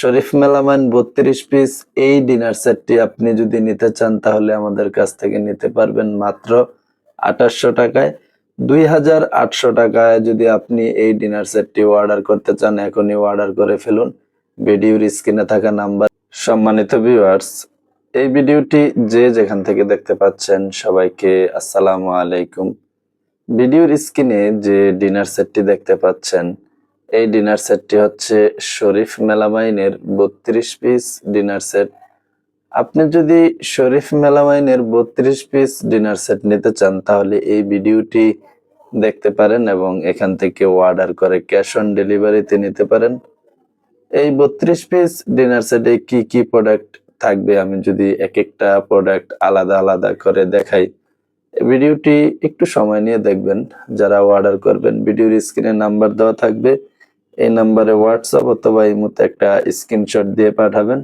শরীফ মেলামান বত্রিশ পিস এই ডিনার সেটটি আপনি যদি নিতে চান, তাহলে আমাদের কাছ থেকে নিতে পারবেন মাত্র আঠাশশো টাকায়। দুই হাজার আটশো টাকায় যদি আপনি এই ডিনার সেটটি অর্ডার করতে চান, এখনই অর্ডার করে ফেলুন। ভিডিওর স্ক্রিনে থাকা নাম্বার। সম্মানিত ভিউয়ার্স এই ভিডিওটি যে যেখান থেকে দেখতে পাচ্ছেন, সবাইকে আসসালামু আলাইকুম। ভিডিওর স্ক্রিনে যে ডিনার সেটটি দেখতে পাচ্ছেন এই ডিনার সেটটি হচ্ছে শরীফ মেলামাইনের বত্রিশ পিস ডিনার সেট। আপনি যদি শরীফ মেলামাইনের বত্রিশ পিস ডিনার সেট নিতে চান, তাহলে এই ভিডিওটি দেখতে পারেন এবং এখান থেকে অর্ডার করে ক্যাশ অন ডেলিভারিতে নিতে পারেন। এই বত্রিশ পিস ডিনার সেটে কি কি প্রোডাক্ট থাকবে আমি যদি এক একটা প্রোডাক্ট আলাদা আলাদা করে দেখাই। ভিডিওটি একটু সময় নিয়ে দেখবেন, যারা অর্ডার করবেন, ভিডিওর স্ক্রিনে নাম্বার দেওয়া থাকবে। এই নাম্বারে হোয়াটসঅ্যাপ অথবা এই মতো একটা স্ক্রিনশট দিয়ে পাঠাবেন।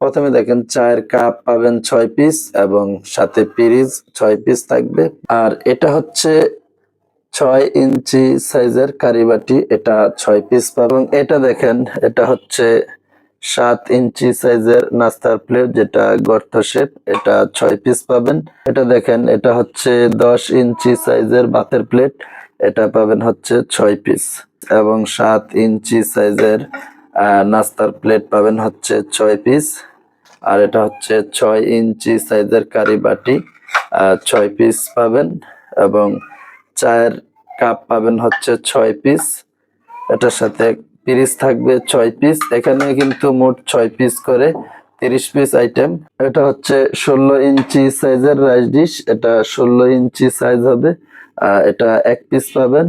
প্রথমে দেখেন চায়ের কাপ পাবেন ছয় পিস এবং সাথে পিরিজ ছয় পিস থাকবে। আর এটা হচ্ছে ছয় ইঞ্চি সাইজের কারিবাটি এটা ছয় পিস পাবেন। এটা দেখেন, এটা হচ্ছে সাত ইঞ্চি সাইজের নাস্তার প্লেট যেটা গর্ত শেপ এটা ছয় পিস পাবেন। এটা দেখেন, এটা হচ্ছে দশ ইঞ্চি সাইজের বাতের প্লেট এটা পাবেন হচ্ছে ছয় পিস এবং সাত ইঞ্চি সাইজের নাস্তার প্লেট পাবেন হচ্ছে ছয় পিস। আর এটা হচ্ছে ছয় ইঞ্চি সাইজের কারি বাটি ছয় পিস পাবেন এবং চায়ের কাপ পাবেন হচ্ছে ছয় পিস। এটার সাথে পিরিস থাকবে ছয় পিস। এখানে কিন্তু মোট ছয় পিস করে তিরিশ পিস আইটেম। এটা হচ্ছে ষোলো ইঞ্চি সাইজের রাইস ডিশ। এটা ষোলো ইঞ্চি সাইজ হবে। এটা এক পিস পাবেন।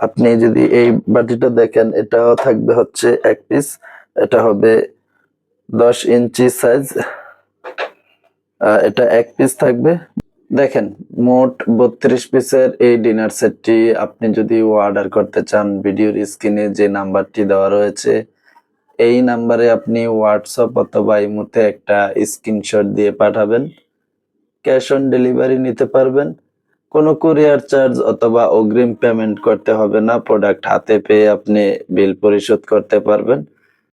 আপনি যদি এই বাটিটা দেখেন, এটাও থাকবে হচ্ছে এক পিস এটা হবে দশ ইঞ্চি সাইজ এটা এক পিস থাকবে। দেখেন, মোট বত্রিশ পিসের এই ডিনার সেটটি আপনি যদি অর্ডার করতে চান, ভিডিওর স্ক্রিনে যে নাম্বারটি দেওয়া রয়েছে, এই নাম্বারে আপনি হোয়াটসঅ্যাপ অথবা ইমোতে একটা স্ক্রিনশট দিয়ে পাঠাবেন। ক্যাশ অন ডেলিভারি নিতে পারবেন। কোনো কুরিয়ার চার্জ অথবা অগ্রিম পেমেন্ট করতে হবে না। প্রোডাক্ট হাতে পেয়ে আপনি বিল পরিশোধ করতে পারবেন।